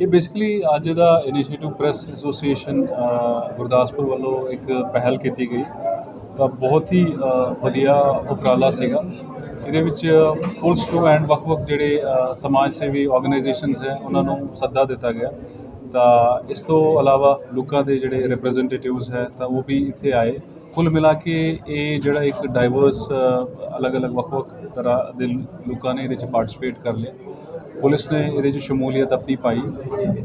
ਇਹ ਬੇਸਿਕਲੀ ਅੱਜ ਦਾ ਇਨੀਸ਼ੀਏਟਿਵ ਪ੍ਰੈਸ ਐਸੋਸੀਏਸ਼ਨ ਗੁਰਦਾਸਪੁਰ ਵੱਲੋਂ ਇੱਕ ਪਹਿਲ ਕੀਤੀ ਗਈ। ਤਾਂ ਬਹੁਤ ਹੀ ਵਧੀਆ ਉਪਰਾਲਾ ਸੀਗਾ। ਇਹਦੇ ਵਿੱਚ ਪੁਲਿਸ ਨੂੰ ਐਂਡ ਵੱਖ-ਵੱਖ ਜਿਹੜੇ ਸਮਾਜ ਸੇਵੀ ਆਰਗੇਨਾਈਜੇਸ਼ਨਸ ਹੈ, ਉਹਨਾਂ ਨੂੰ ਸੱਦਾ ਦਿੱਤਾ ਗਿਆ। ਤਾਂ ਇਸ ਤੋਂ ਇਲਾਵਾ ਲੋਕਾਂ ਦੇ ਜਿਹੜੇ ਰਿਪਰੈਜ਼ੈਂਟੇਟਿਵਸ ਹੈ, ਤਾਂ ਉਹ ਵੀ ਇੱਥੇ ਆਏ। ਕੁੱਲ ਮਿਲਾ ਕੇ ਇਹ ਜਿਹੜਾ ਇੱਕ ਡਾਈਵਰਸ ਅਲੱਗ-ਅਲੱਗ ਵੱਖ-ਵੱਖ ਤਰ੍ਹਾਂ ਦੇ ਲੋਕਾਂ ਨੇ ਇਹਦੇ ਵਿੱਚ ਪਾਰਟਿਸਿਪੇਟ ਕਰ ਲਿਆ। ਪੁਲਿਸ ਨੇ ਇਹਦੇ 'ਚ ਸ਼ਮੂਲੀਅਤ ਆਪਣੀ ਪਾਈ।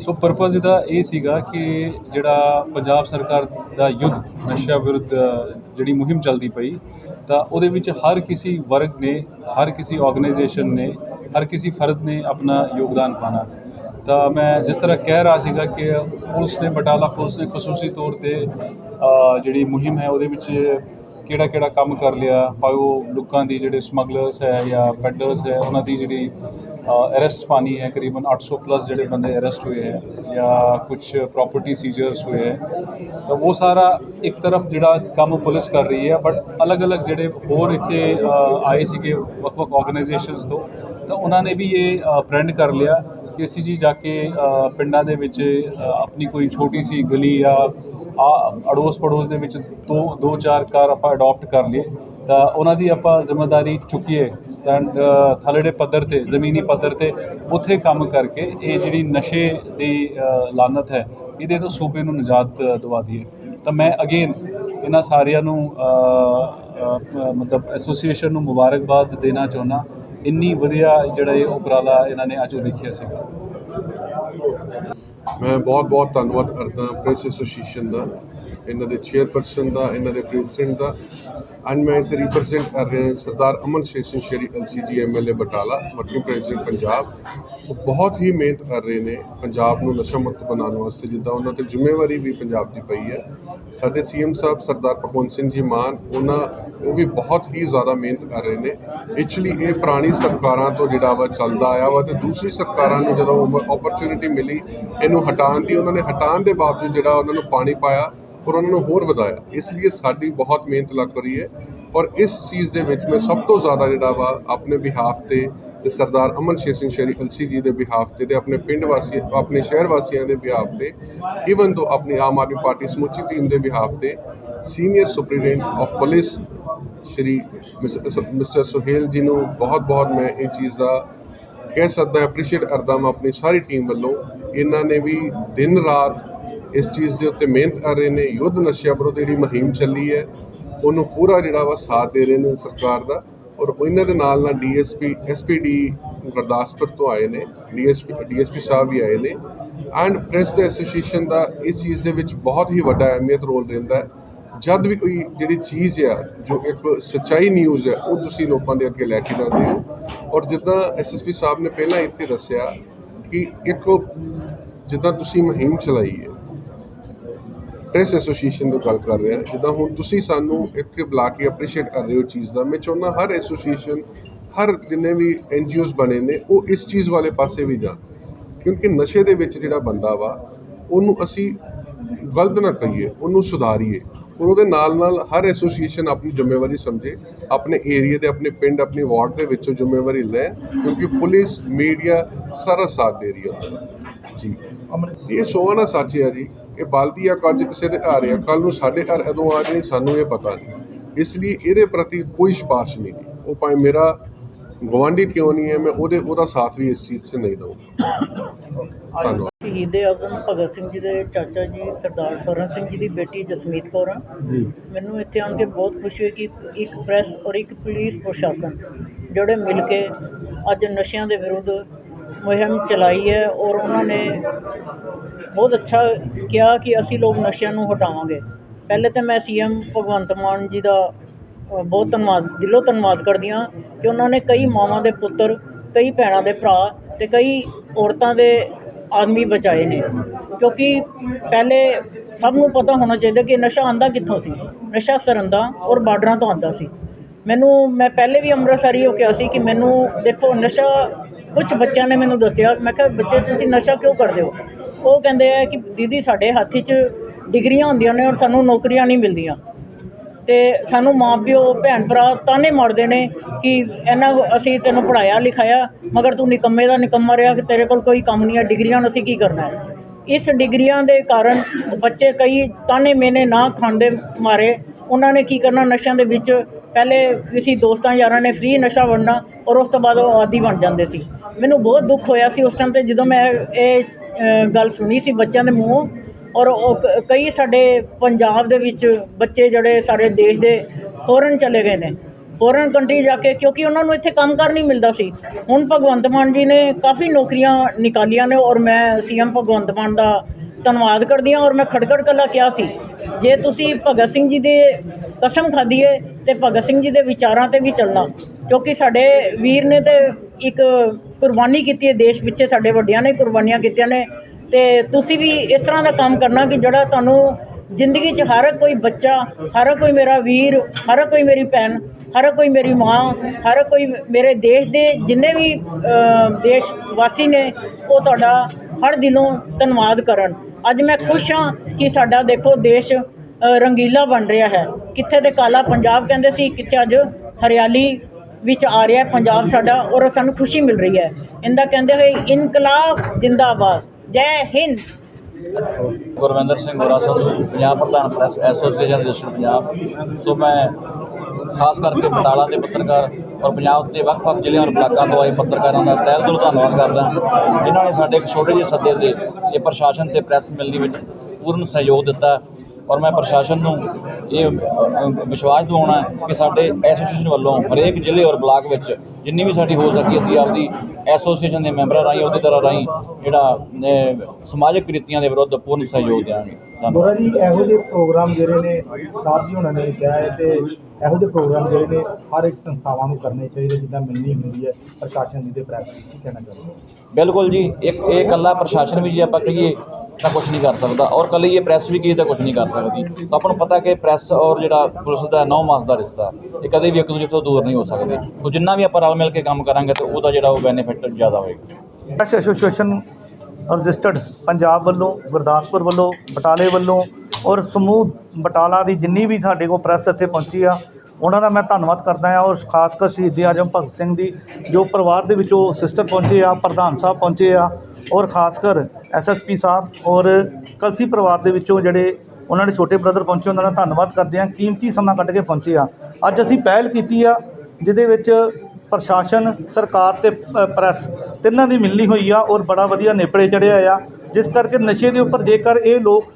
ਸੋ ਪਰਪਸ ਇਹਦਾ ਇਹ ਸੀਗਾ ਕਿ ਜਿਹੜਾ ਪੰਜਾਬ ਸਰਕਾਰ ਦਾ ਯੁੱਧ ਨਸ਼ਾ ਵਿਰੁੱਧ ਜਿਹੜੀ ਮੁਹਿੰਮ ਚੱਲਦੀ ਪਈ, ਤਾਂ ਉਹਦੇ ਵਿੱਚ ਹਰ ਕਿਸੇ ਵਰਗ ਨੇ, ਹਰ ਕਿਸੇ ਆਰਗੇਨਾਈਜੇਸ਼ਨ ਨੇ, ਹਰ ਕਿਸੇ ਫਰਦ ਨੇ ਆਪਣਾ ਯੋਗਦਾਨ ਪਾਣਾ ਤਾਂ ਮੈਂ ਜਿਸ ਤਰ੍ਹਾਂ ਕਹਿ ਰਿਹਾ ਸੀਗਾ ਕਿ ਪੁਲਿਸ ਨੇ, ਬਟਾਲਾ ਪੁਲਿਸ ਨੇ ਖਸੂਸੀ ਤੌਰ ਤੇ ਜਿਹੜੀ ਮੁਹਿੰਮ ਹੈ ਉਹਦੇ ਵਿੱਚ ਕਿਹੜਾ ਕਿਹੜਾ ਕੰਮ ਕਰ ਲਿਆ, ਭਾਵੇਂ ਉਹ ਲੋਕਾਂ ਦੀ ਜਿਹੜੇ ਸਮਗਲਰਸ ਹੈ ਜਾਂ ਪੈਡਲਰਸ ਹੈ, ਉਹਨਾਂ ਦੀ ਜਿਹੜੀ ਅਰੈਸਟ ਪਾਣੀ ਹੈ, ਕਰੀਬਨ 800 ਪਲੱਸ ਜਿਹੜੇ ਬੰਦੇ ਅਰੈਸਟ ਹੋਏ ਹੈ ਜਾਂ ਕੁਝ ਪ੍ਰਾਪਰਟੀ ਸੀਜ਼ਰਸ ਹੋਏ ਹੈ। ਤਾਂ ਉਹ ਸਾਰਾ ਇੱਕ ਤਰਫ ਜਿਹੜਾ ਕੰਮ ਪੁਲਿਸ ਕਰ ਰਹੀ ਹੈ ਬਟ ਅਲੱਗ-ਅਲੱਗ ਜਿਹੜੇ ਹੋਰ ਇੱਥੇ ਆਏ ਸੀਗੇ ਵੱਖ-ਵੱਖ ਆਰਗੇਨਾਈਜੇਸ਼ਨਸ ਤੋਂ, ਤਾਂ ਉਹਨਾਂ ਨੇ ਵੀ ਇਹ ਫਰੈਂਡ ਕਰ ਲਿਆ ਕਿ ਅਸੀਂ ਜੀ ਜਾ ਕੇ ਪਿੰਡਾਂ ਦੇ ਵਿੱਚ ਆਪਣੀ ਕੋਈ ਛੋਟੀ ਸੀ ਗਲੀ ਜਾਂ ਆ ਅੜੋਸ ਪੜੋਸ ਦੇ ਵਿੱਚ ਦੋ ਦੋ ਚਾਰ ਕਾਰ ਆਪਾਂ ਅਡਾਪਟ ਕਰ ਲਈਏ। ਤਾਂ ਉਹਨਾਂ ਦੀ ਆਪਾਂ ਜ਼ਿੰਮੇਵਾਰੀ ਚੁੱਕੀਏ ਐਂਡ ਥਲੜੇ ਪੱਧਰ ਤੇ, ਜ਼ਮੀਨੀ ਪੱਧਰ ਤੇ ਉੱਥੇ ਕੰਮ ਕਰਕੇ ਇਹ ਜਿਹੜੀ ਨਸ਼ੇ ਦੀ ਲਾਨਤ ਹੈ, ਇਹਦੇ ਤੋਂ ਸੂਬੇ ਨੂੰ ਨਿਜਾਤ ਦਵਾ ਦਈਏ। ਤਾਂ ਮੈਂ ਅਗੇਨ ਇਹਨਾਂ ਸਾਰਿਆਂ ਨੂੰ ਮਤਲਬ ਐਸੋਸੀਏਸ਼ਨ ਨੂੰ ਮੁਬਾਰਕਬਾਦ ਦੇਣਾ ਚਾਹੁੰਦਾ। ਇੰਨੀ ਵਧੀਆ ਜਿਹੜਾ ਇਹ ਉਪਰਾਲਾ ਇਹਨਾਂ ਨੇ ਅੱਜ ਲਿਖਿਆ ਸੀਗਾ। ਮੈਂ ਬਹੁਤ ਬਹੁਤ ਧੰਨਵਾਦ ਕਰਦਾ ਪ੍ਰੈਸ ਐਸੋਸੀਏਸ਼ਨ ਦਾ। ਇਹਨਾਂ ਦੇ ਚੇਅਰਪਰਸਨ ਦਾ, ਇਹਨਾਂ ਦੇ ਪ੍ਰੈਜ਼ੀਡੈਂਟ ਦਾ ਐਂਡ ਮੈਂ ਇੱਥੇ ਰਿਪਰੈਜ਼ੈਂਟ ਕਰ ਰਿਹਾ Sardar Aman ਸ਼ੇਸ਼ਨ Sheri ਐਲਸੀਜੀ MLA Batala working president Punjab. ਉਹ ਬਹੁਤ ਹੀ ਮਿਹਨਤ ਕਰ ਰਹੇ ਨੇ ਪੰਜਾਬ ਨੂੰ ਨਸ਼ਾ ਮੁਕਤ ਬਣਾਉਣ ਵਾਸਤੇ, ਜਿੱਦਾਂ ਉਹਨਾਂ ਤੇ ਜ਼ਿੰਮੇਵਾਰੀ ਵੀ ਪੰਜਾਬ ਦੀ ਪਈ ਹੈ। ਸਾਡੇ ਸੀਐਮ ਸਾਹਿਬ ਸਰਦਾਰ ਭਗਵੰਤ ਸਿੰਘ ਜੀ ਮਾਨ, ਉਹਨਾਂ, ਉਹ ਵੀ ਬਹੁਤ ਹੀ ਜ਼ਿਆਦਾ ਮਿਹਨਤ ਕਰ ਰਹੇ ਨੇ। ਐਕਚੁਅਲੀ ਇਹ ਪੁਰਾਣੀ ਸਰਕਾਰਾਂ ਤੋਂ ਜਿਹੜਾ ਵਾ ਚੱਲਦਾ ਆਇਆ ਵਾ ਤੇ ਦੂਸਰੀ ਸਰਕਾਰਾਂ ਨੂੰ ਜਦੋਂ ਓਪਰਚੁਨਿਟੀ ਮਿਲੀ, ਇਹਨੂੰ ਹਟਾਉਣ ਦੀ, ਉਹਨਾਂ ਨੇ ਹਟਾਉਣ ਦੇ ਬਾਵਜੂਦ ਜਿਹੜਾ ਉਹਨਾਂ ਨੂੰ ਪਾਣੀ ਪਾਇਆ ਔਰ ਉਹਨਾਂ ਨੂੰ ਹੋਰ ਵਧਾਇਆ। ਇਸ ਲਈ ਸਾਡੀ ਬਹੁਤ ਮਿਹਨਤ ਲੱਗ ਰਹੀ ਹੈ ਔਰ ਇਸ ਚੀਜ਼ ਦੇ ਵਿੱਚ ਮੈਂ ਸਭ ਤੋਂ ਜ਼ਿਆਦਾ ਜਿਹੜਾ ਵਾ ਆਪਣੇ ਬਿਹਾਫ ਤੇ ਤੇ ਸਰਦਾਰ ਅਮਨ ਸ਼ੇਰ ਸਿੰਘ ਸ਼ੇਰੀ ਅਲਸੀ ਜੀ ਦੇ ਬਿਹਾਫ ਤੇ ਤੇ ਆਪਣੇ ਪਿੰਡ ਵਾਸੀ, ਆਪਣੇ ਸ਼ਹਿਰ ਵਾਸੀਆਂ ਦੇ ਬਿਹਾਫ ਤੇ ਇਵਨ ਤੋਂ ਆਪਣੀ ਆਮ ਆਦਮੀ ਪਾਰਟੀ ਸਮੁੱਚੀ ਟੀਮ ਦੇ ਬਿਹਾਫ ਤੇ senior superintendent of police Shri mister Suhel ji ਨੂੰ ਬਹੁਤ ਬਹੁਤ ਮੈਂ ਇਹ ਚੀਜ਼ ਦਾ ਕਹਿ ਸਕਦਾ ਐਪਰੀਸ਼ੀਏਟ ਕਰਦਾ ਮੈਂ ਆਪਣੀ ਸਾਰੀ ਟੀਮ ਵੱਲੋਂ। ਇਹਨਾਂ ਨੇ ਵੀ ਦਿਨ ਰਾਤ ਇਸ ਚੀਜ਼ ਦੇ ਉੱਤੇ ਮਿਹਨਤ ਕਰ ਰਹੇ ਨੇ, ਯੁੱਧ ਨਸ਼ਿਆਂ ਵਿਰੁੱਧ ਜਿਹੜੀ ਮੁਹਿੰਮ ਚੱਲੀ ਹੈ, ਉਹਨੂੰ ਪੂਰਾ ਜਿਹੜਾ ਵਾ ਸਾਥ ਦੇ ਰਹੇ ਨੇ ਸਰਕਾਰ ਦਾ ਔਰ ਇਹਨਾਂ ਦੇ ਨਾਲ ਨਾਲ ਡੀਐਸਪੀ, ਐਸਪੀਡੀ ਗੁਰਦਾਸਪੁਰ ਤੋਂ ਆਏ ਨੇ, ਡੀਐਸਪੀ ਡੀਐਸਪੀ ਸਾਹਿਬ ਵੀ ਆਏ ਨੇ ਐਂਡ ਪ੍ਰੈਸ ਦੇ ਐਸੋਸੀਏਸ਼ਨ ਦਾ ਇਸ ਚੀਜ਼ ਦੇ ਵਿੱਚ ਬਹੁਤ ਹੀ ਵੱਡਾ ਅਹਿਮੀਅਤ ਰੋਲ ਰਹਿੰਦਾ ਹੈ। ਜਦ ਵੀ ਕੋਈ ਜਿਹੜੀ ਚੀਜ਼ ਆ, ਜੋ ਇੱਕ ਸੱਚਾਈ ਨਿਊਜ਼ ਹੈ, ਉਹ ਤੁਸੀਂ ਲੋਕਾਂ ਦੇ ਅੱਗੇ ਲੈ ਕੇ ਜਾਂਦੇ ਹੋ ਔਰ ਜਿੱਦਾਂ ਐਸਐਸਪੀ ਸਾਹਿਬ ਨੇ ਪਹਿਲਾਂ ਇੱਥੇ ਦੱਸਿਆ ਕਿ ਇੱਕ ਜਿੱਦਾਂ ਤੁਸੀਂ ਮੁਹਿੰਮ ਚਲਾਈ ਹੈ ਪ੍ਰੈਸ ਐਸੋਸੀਏਸ਼ਨ ਦੀ ਗੱਲ ਕਰ ਰਿਹਾ। ਜਿੱਦਾਂ ਹੁਣ ਤੁਸੀਂ ਸਾਨੂੰ ਇੱਥੇ ਬੁਲਾ ਕੇ ਅਪਰੀਸ਼ੀਏਟ ਕਰ ਰਹੇ ਹੋ ਚੀਜ਼ ਦਾ ਮੈਂ ਚਾਹੁੰਦਾ ਹਰ ਐਸੋਸੀਏਸ਼ਨ ਹਰ ਜਿੰਨੇ ਵੀ ਐਨਜੀਓਜ਼ ਬਣੇ ਨੇ ਉਹ ਇਸ ਚੀਜ਼ ਵਾਲੇ ਪਾਸੇ ਵੀ ਜਾਣ। ਕਿਉਂਕਿ ਨਸ਼ੇ ਦੇ ਵਿੱਚ ਜਿਹੜਾ ਬੰਦਾ ਵਾ ਉਹਨੂੰ ਅਸੀਂ ਗਲਤ ਨਾ ਕਹੀਏ ਉਹਨੂੰ ਸੁਧਾਰੀਏ। ਔਰ ਉਹਦੇ ਨਾਲ ਨਾਲ ਹਰ ਐਸੋਸੀਏਸ਼ਨ ਆਪਣੀ ਜ਼ਿੰਮੇਵਾਰੀ ਸਮਝੇ ਆਪਣੇ ਏਰੀਆ ਦੇ ਆਪਣੇ ਪਿੰਡ ਆਪਣੀ ਵਾਰਡ ਦੇ ਵਿੱਚੋਂ ਜ਼ਿੰਮੇਵਾਰੀ ਲੈ ਕਿਉਂਕਿ ਪੁਲਿਸ ਮੀਡੀਆ ਸਾਰਾ ਸਾਥ ਦੇ ਰਹੀ ਹੈ। ਜੀ। ਇਹ ਸੋਹਣਾ ਸੱਚ ਹੈ ਜੀ। ਇਹ ਬਲਦੀ ਆ ਕੱਜ ਕਿਸੇ ਦੇ ਘਰ ਆ ਕੱਲ ਨੂੰ ਸਾਡੇ ਘਰ ਉਦੋਂ ਆ ਜਾਏ ਸਾਨੂੰ ਇਹ ਪਤਾ ਨਹੀਂ ਇਸ ਲਈ ਇਹਦੇ ਪ੍ਰਤੀ ਕੋਈ ਸਿਫਾਰਿਸ਼ ਨਹੀਂ। ਉਹ ਭਾਵੇਂ ਮੇਰਾ ਗਵਾਂਢੀ ਕਿਉਂ ਨਹੀਂ ਹੈ ਮੈਂ ਉਹਦੇ ਉਹਦਾ ਸਾਥ ਵੀ ਇਸ ਚੀਜ਼ 'ਚ ਨਹੀਂ ਦਊਂਗਾ। ਧੰਨਵਾਦ। ਸ਼ਹੀਦ ਆਜ਼ਮ ਭਗਤ ਸਿੰਘ ਜੀ ਦੇ ਚਾਚਾ ਜੀ ਸਰਦਾਰ ਸਰਨ ਸਿੰਘ ਜੀ ਦੀ ਬੇਟੀ ਜਸਮੀਤ ਕੌਰ ਆ। ਜੀ। ਮੈਨੂੰ ਇੱਥੇ ਆਣ ਕੇ ਬਹੁਤ ਖੁਸ਼ੀ ਹੋਈ ਕਿ ਇੱਕ ਪ੍ਰੈਸ ਔਰ ਇੱਕ ਪੁਲਿਸ ਪ੍ਰਸ਼ਾਸਨ ਜਿਹੜੇ ਮਿਲ ਕੇ ਅੱਜ ਨਸ਼ਿਆਂ ਦੇ ਵਿਰੁੱਧ ਮੁਹਿੰਮ ਚਲਾਈ ਹੈ ਔਰ ਉਹਨਾਂ ਨੇ ਬਹੁਤ ਅੱਛਾ ਕਿਹਾ ਕਿ ਅਸੀਂ ਲੋਕ ਨਸ਼ਿਆਂ ਨੂੰ ਹਟਾਵਾਂਗੇ। ਪਹਿਲੇ ਤਾਂ ਮੈਂ ਸੀਐਮ ਭਗਵੰਤ ਮਾਨ ਜੀ ਦਾ ਬਹੁਤ ਧੰਨਵਾਦ, ਦਿਲੋਂ ਧੰਨਵਾਦ ਕਰਦੀ ਹਾਂ ਕਿ ਉਹਨਾਂ ਨੇ ਕਈ ਮਾਵਾਂ ਦੇ ਪੁੱਤਰ, ਕਈ ਭੈਣਾਂ ਦੇ ਭਰਾ ਤੇ ਕਈ ਔਰਤਾਂ ਦੇ ਆਦਮੀ ਬਚਾਏ ਨੇ। ਕਿਉਂਕਿ ਪਹਿਲੇ ਸਭ ਨੂੰ ਪਤਾ ਹੋਣਾ ਚਾਹੀਦਾ ਕਿ ਨਸ਼ਾ ਆਂਦਾ ਕਿੱਥੋਂ ਸੀ? ਨਸ਼ਾ ਸਰੰਦਾ ਔਰ ਬਾਰਡਰਾਂ ਤੋਂ ਆਂਦਾ ਸੀ। ਮੈਨੂੰ, ਮੈਂ ਪਹਿਲੇ ਵੀ ਅੰਮ੍ਰਿਤਸਰੀ ਹੋ ਕੇ ਆਇਆ ਸੀ ਕਿ ਮੈਨੂੰ ਦੇਖੋ ਨਸ਼ਾ ਕੁਝ ਬੱਚਿਆਂ ਨੇ ਮੈਨੂੰ ਦੱਸਿਆ, ਮੈਂ ਕਿਹਾ, ਬੱਚੇ, ਤੁਸੀਂ ਨਸ਼ਾ ਕਿਉਂ ਕਰਦੇ ਹੋ? ਉਹ ਕਹਿੰਦੇ ਆ ਕਿ, ਦੀਦੀ, ਸਾਡੇ ਹੱਥ 'ਚ ਡਿਗਰੀਆਂ ਹੁੰਦੀਆਂ ਨੇ ਔਰ ਸਾਨੂੰ ਨੌਕਰੀਆਂ ਨਹੀਂ ਮਿਲਦੀਆਂ। ਤੇ ਸਾਨੂੰ ਮਾਪਿਓ ਭੈਣ ਭਰਾ ਤਾਨੇ ਮਾਰਦੇ ਨੇ ਕਿ ਇਹਨਾਂ ਅਸੀਂ ਤੈਨੂੰ ਪੜਾਇਆ ਲਿਖਾਇਆ, ਮਗਰ ਤੂੰ ਨਿਕੰਮੇ ਦਾ ਨਿਕੰਮਾ ਰਿਹਾ ਕਿ ਤੇਰੇ ਕੋਲ ਕੋਈ ਕੰਮ ਨਹੀਂ ਹੈ, ਡਿਗਰੀਆਂ ਨੂੰ ਅਸੀਂ ਕੀ ਕਰਨਾ ਹੈ? ਇਸ ਡਿਗਰੀਆਂ ਦੇ ਕਾਰਨ ਬੱਚੇ ਕਈ ਤਾਨੇ ਮੇਨੇ ਨਾ ਖਾਂਦੇ ਮਾਰੇ। ਉਹਨਾਂ ਨੇ ਕੀ ਕਰਨਾ, ਨਸ਼ਿਆਂ ਦੇ ਵਿੱਚ ਪਹਿਲੇ ਕਿਸੇ ਦੋਸਤਾਂ ਯਾਰਾਂ ਨੇ ਫ੍ਰੀ ਨਸ਼ਾ ਵੰਡਣਾ ਔਰ ਉਸ ਤੋਂ ਬਾਅਦ ਉਹ ਆਦੀ ਬਣ ਜਾਂਦੇ ਸੀ। ਮੈਨੂੰ ਬਹੁਤ ਦੁੱਖ ਹੋਇਆ ਸੀ ਉਸ ਟਾਈਮ ਤੇ ਜਦੋਂ ਮੈਂ ਇਹ ਗੱਲ ਸੁਣੀ ਸੀ ਬੱਚਿਆਂ ਦੇ ਮੂੰਹੋਂ ਔਰ ਉਹ ਕ- ਕਈ ਸਾਡੇ ਪੰਜਾਬ ਦੇ ਵਿੱਚ ਬੱਚੇ ਜਿਹੜੇ ਸਾਡੇ ਦੇਸ਼ ਦੇ ਫੋਰਨ ਚਲੇ ਗਏ ਨੇ। ਫੋਰਨ ਕੰਟਰੀ ਜਾ ਕੇ ਕਿਉਂਕਿ ਉਹਨਾਂ ਨੂੰ ਇੱਥੇ ਕੰਮ ਕਾਰ ਨਹੀਂ ਮਿਲਦਾ ਸੀ। ਹੁਣ ਭਗਵੰਤ ਮਾਨ ਜੀ ਨੇ ਕਾਫੀ ਨੌਕਰੀਆਂ ਨਿਕਾਲੀਆਂ ਨੇ ਔਰ ਮੈਂ ਸੀਐਮ ਭਗਵੰਤ ਮਾਨ ਦਾ ਧੰਨਵਾਦ ਕਰਦੀ ਹਾਂ ਔਰ ਮੈਂ ਖੜਖੜ ਕੱਲਾ ਕਿਹਾ ਸੀ, ਜੇ ਤੁਸੀਂ ਭਗਤ ਸਿੰਘ ਜੀ ਦੇ ਕਸਮ ਖਾਧੀ ਏ ਤੇ ਭਗਤ ਸਿੰਘ ਜੀ ਦੇ ਵਿਚਾਰਾਂ ਤੇ ਵੀ ਚੱਲਣਾ। ਕਿਉਂਕਿ ਸਾਡੇ ਵੀਰ ਨੇ ਤੇ ਇੱਕ ਕੁਰਬਾਨੀ ਕੀਤੀ ਹੈ ਦੇਸ਼ ਪਿੱਛੇ ਸਾਡੇ ਵੱਡਿਆਂ ਨੇ ਕੁਰਬਾਨੀਆਂ ਕੀਤੀਆਂ ਨੇ। ਤੇ ਤੁਸੀਂ ਵੀ ਇਸ ਤਰ੍ਹਾਂ ਦਾ ਕੰਮ ਕਰਨਾ ਕਿ ਜਿਹੜਾ ਤੁਹਾਨੂੰ ਜ਼ਿੰਦਗੀ 'ਚ ਹਰ ਕੋਈ ਬੱਚਾ, ਹਰ ਕੋਈ ਮੇਰਾ ਵੀਰ, ਹਰ ਕੋਈ ਮੇਰੀ ਭੈਣ, ਹਰ ਕੋਈ ਮੇਰੀ ਮਾਂ, ਹਰ ਕੋਈ ਮੇਰੇ ਦੇਸ਼ ਦੇ ਜਿੰਨੇ ਵੀ ਦੇਸ਼ ਵਾਸੀ ਨੇ, ਉਹ ਤੁਹਾਡਾ ਹਰ ਦਿਲੋਂ ਧੰਨਵਾਦ ਕਰਨ। ਅੱਜ ਮੈਂ ਖੁਸ਼ ਹਾਂ ਕਿ ਸਾਡਾ ਦੇਖੋ ਦੇਸ਼ ਰੰਗੀਲਾ ਬਣ ਰਿਹਾ ਹੈ। ਕਿੱਥੇ ਤੇ ਕਾਲਾ ਪੰਜਾਬ ਕਹਿੰਦੇ ਸੀ, ਕਿੱਥੇ ਅੱਜ ਹਰਿਆਲੀ ਵਿੱਚ ਆ ਰਿਹਾ ਪੰਜਾਬ ਸਾਡਾ, ਔਰ ਸਾਨੂੰ ਖੁਸ਼ੀ ਮਿਲ ਰਹੀ ਹੈ। ਇਹਦਾ ਕਹਿੰਦੇ ਹੋਏ, ਇਨਕਲਾਬ ਜਿੰਦਾਬਾਦ, ਜੈ ਹਿੰਦ। ਗੁਰਵਿੰਦਰ ਸਿੰਘ ਗੋਰਾ ਸੰਧੂ ਪੰਜਾਬ ਪ੍ਰਧਾਨ press association register Punjab. So ਮੈਂ ਖਾਸ ਕਰਕੇ ਬਟਾਲਾ ਦੇ ਪੱਤਰਕਾਰ ਔਰ ਪੰਜਾਬ ਦੇ ਵੱਖ-ਵੱਖ ਜ਼ਿਲ੍ਹਿਆਂ ਔਰ ਬਲਾਕਾਂ ਤੋਂ ਆਏ ਪੱਤਰਕਾਰਾਂ ਦਾ ਤਹਿ ਦਿਲੋਂ ਧੰਨਵਾਦ ਕਰਦਾ ਜਿਨ੍ਹਾਂ ਨੇ ਸਾਡੇ ਇੱਕ ਛੋਟੇ ਜਿਹੇ ਸੱਦੇ ਤੇ, ਇਹ ਪ੍ਰਸ਼ਾਸਨ ਤੇ ਪ੍ਰੈਸ ਮਿਲਣੀ ਵਿੱਚ ਪੂਰਨ ਸਹਿਯੋਗ ਦਿੱਤਾ। ਔਰ ਮੈਂ ਪ੍ਰਸ਼ਾਸਨ ਨੂੰ ਇਹ ਵਿਸ਼ਵਾਸ ਦਿਵਾਉਣਾ ਹੈ ਕਿ ਸਾਡੇ ਐਸੋਸੀਏਸ਼ਨ ਵੱਲੋਂ ਹਰੇਕ ਜ਼ਿਲ੍ਹੇ ਔਰ ਬਲਾਕ ਵਿੱਚ ਜਿੰਨੀ ਵੀ ਸਾਡੀ ਹੋ ਸਕੀ ਅਸੀਂ ਆਪਦੀ ਐਸੋਸੀਏਸ਼ਨ ਦੇ ਮੈਂਬਰਾਂ ਰਾਹੀਂ ਅਹੁਦੇਦਾਰਾਂ ਰਾਹੀਂ ਜਿਹੜਾ ਸਮਾਜਿਕ ਕ੍ਰਿਤੀਆਂ ਦੇ ਵਿਰੁੱਧ ਪੂਰਨ ਸਹਿਯੋਗ ਦੇਵਾਂਗੇ। ਧੰਨਵਾਦ। ਜੀ ਇਹੋ ਜਿਹੇ ਪ੍ਰੋਗਰਾਮ ਜਿਹੜੇ ਨੇ ਸਾਹਿਬ ਜੀ ਉਹਨਾਂ ਨੇ ਕਿਹਾ ਹੈ ਤੇ ਇਹੋ ਜਿਹੇ ਪ੍ਰੋਗਰਾਮ ਜਿਹੜੇ ਨੇ ਹਰ ਇੱਕ ਸੰਸਥਾਵਾਂ ਨੂੰ ਕਰਨੇ ਚਾਹੀਦੇ ਜਿੱਦਾਂ ਮਿਲਣੀ ਹੁੰਦੀ ਹੈ ਪ੍ਰਸ਼ਾਸਨ ਦੀ ਤੇ ਪ੍ਰੈਸ ਦੀ ਕੀ ਕਹਿਣਾ ਚਾਹੁੰਦੇ ਬਿਲਕੁਲ ਜੀ ਇੱਕ ਇਹ ਇਕੱਲਾ ਪ੍ਰਸ਼ਾਸਨ ਵੀ ਜੇ ਆਪਾਂ ਕਹੀਏ ਤਾਂ ਕੁਝ ਨਹੀਂ ਕਰ ਸਕਦਾ। ਔਰ ਕੱਲੀ ਇਹ ਪ੍ਰੈਸ ਵੀ ਕਹੀਏ ਤਾਂ ਕੁਝ ਨਹੀਂ ਕਰ ਸਕਦੀ। ਤਾਂ ਆਪਾਂ ਨੂੰ ਪਤਾ ਕਿ ਪ੍ਰੈਸ ਔਰ ਜਿਹੜਾ ਪੁਲਿਸ ਦਾ ਨੌ ਮਾਸ ਦਾ ਰਿਸ਼ਤਾ, ਇਹ ਕਦੇ ਵੀ ਇੱਕ ਦੂਜੇ ਤੋਂ ਦੂਰ ਨਹੀਂ ਹੋ ਸਕਦੇ। ਉਹ ਜਿੰਨਾ ਵੀ ਆਪਾਂ ਰਲ ਮਿਲ ਕੇ ਕੰਮ ਕਰਾਂਗੇ ਤਾਂ ਉਹਦਾ ਜਿਹੜਾ ਉਹ ਬੈਨੀਫਿਟ ਜ਼ਿਆਦਾ ਹੋਏਗਾ। ਪ੍ਰੈਸ ਐਸੋਸੀਏਸ਼ਨ ਰਜਿਸਟਰਡ ਪੰਜਾਬ ਵੱਲੋਂ, ਗੁਰਦਾਸਪੁਰ ਵੱਲੋਂ, ਬਟਾਲੇ ਵੱਲੋਂ ਔਰ ਸਮੂਹ ਬਟਾਲਾ ਦੀ ਜਿੰਨੀ ਵੀ ਸਾਡੇ ਕੋਲ ਪ੍ਰੈਸ ਇੱਥੇ ਪਹੁੰਚੀ ਆ, ਉਹਨਾਂ ਦਾ ਮੈਂ ਧੰਨਵਾਦ ਕਰਦਾ ਹਾਂ ਔਰ ਖਾਸ ਕਰ ਸ਼ਹੀਦ ਆਜਮ ਭਗਤ ਸਿੰਘ ਦੀ, ਜੋ ਪਰਿਵਾਰ ਦੇ ਵਿੱਚੋਂ ਸਿਸਟਰ ਪਹੁੰਚੇ ਆ, ਪ੍ਰਧਾਨ ਸਾਹਿਬ ਪਹੁੰਚੇ ਆ ਔਰ ਖਾਸ ਕਰ ਐਸਐਸਪੀ ਸਾਹਿਬ ਔਰ ਕਲਸੀ ਪਰਿਵਾਰ ਦੇ ਵਿੱਚੋਂ ਜਿਹੜੇ ਉਹਨਾਂ ਦੇ ਛੋਟੇ ਬ੍ਰਦਰ ਪਹੁੰਚੇ ਉਹਨਾਂ ਦਾ ਧੰਨਵਾਦ ਕਰਦੇ ਹਾਂ। ਕੀਮਤੀ ਸਮਾਂ ਕੱਢ ਕੇ ਪਹੁੰਚੇ ਆ ਅੱਜ ਅਸੀਂ ਪਹਿਲ ਕੀਤੀ ਆ ਜਿਹਦੇ ਵਿੱਚ ਪ੍ਰਸ਼ਾਸਨ ਸਰਕਾਰ ਤੇ ਅ, ਪ੍ਰੈਸ ਤਿੰਨਾਂ ਦੀ ਮਿਲਣੀ ਹੋਈ ਆ ਔਰ ਬੜਾ ਵਧੀਆ ਨੇਪਰੇ ਚੜਿਆ ਆ। ਜਿਸ ਕਰਕੇ ਨਸ਼ੇ ਦੇ ਉੱਪਰ ਜੇਕਰ ਇਹ ਲੋਕ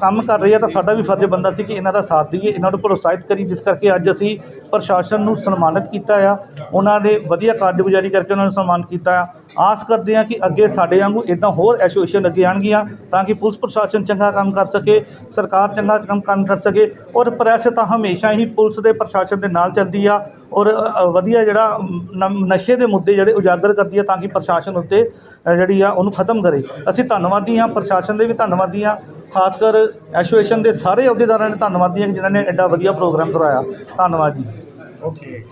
ਕੰਮ ਕਰ ਰਹੇ ਆ ਤਾਂ ਸਾਡਾ ਵੀ ਫਰਜ਼ ਬੰਦਾ ਸੀ ਕਿ ਇਹਨਾਂ ਦਾ ਸਾਥ ਦਈਏ ਇਹਨਾਂ ਨੂੰ ਪ੍ਰੋਤਸਾਹਿਤ ਕਰੀ ਜਿਸ ਕਰਕੇ ਅੱਜ ਅਸੀਂ ਪ੍ਰਸ਼ਾਸਨ ਨੂੰ ਸਨਮਾਨਿਤ ਕੀਤਾ ਆ। ਉਹਨਾਂ ਦੇ ਵਧੀਆ ਕਾਰਜਗੁਜ਼ਾਰੀ ਕਰਕੇ ਉਹਨਾਂ ਨੂੰ ਸਨਮਾਨਿਤ ਕੀਤਾ ਆ। ਆਸ ਕਰਦੇ ਹਾਂ ਕਿ ਅੱਗੇ ਸਾਡੇ ਵਾਂਗੂ ਇਦਾਂ ਹੋਰ ਐਸੋਸੀਏਸ਼ਨ ਅੱਗੇ ਆਉਣਗੀਆਂ ਤਾਂ ਕਿ ਪੁਲਿਸ ਪ੍ਰਸ਼ਾਸਨ ਚੰਗਾ ਕੰਮ ਕਰ ਸਕੇ, ਸਰਕਾਰ ਚੰਗਾ ਕੰਮ ਕੰਮ ਕਰ ਸਕੇ ਔਰ ਪ੍ਰੈਸ ਤਾਂ ਹਮੇਸ਼ਾ ਹੀ ਪੁਲਿਸ ਦੇ ਪ੍ਰਸ਼ਾਸਨ ਦੇ ਨਾਲ ਚੱਲਦੀ ਆ ਔਰ ਵਧੀਆ ਜਿਹੜਾ ਨ- ਨਸ਼ੇ ਦੇ ਮੁੱਦੇ ਜਿਹੜੇ ਉਜਾਗਰ ਕਰਦੀ ਆ ਤਾਂ ਕਿ ਪ੍ਰਸ਼ਾਸਨ ਉੱਤੇ ਜਿਹੜੀ ਆ ਉਹਨੂੰ ਖਤਮ ਕਰੇ। ਅਸੀਂ ਧੰਨਵਾਦੀ ਹਾਂ, ਪ੍ਰਸ਼ਾਸਨ ਦੇ ਵੀ ਧੰਨਵਾਦੀ ਹਾਂ, ਖਾਸ ਕਰ ਐਸੋਸੀਏਸ਼ਨ ਦੇ ਸਾਰੇ ਅਹੁਦੇਦਾਰਾਂ ਨੇ ਧੰਨਵਾਦੀ ਹਾਂ ਕਿ ਜਿਨ੍ਹਾਂ ਨੇ ਐਡਾ ਵਧੀਆ ਪ੍ਰੋਗਰਾਮ ਕਰਵਾਇਆ। ਧੰਨਵਾਦ ਜੀ। ਓਕੇ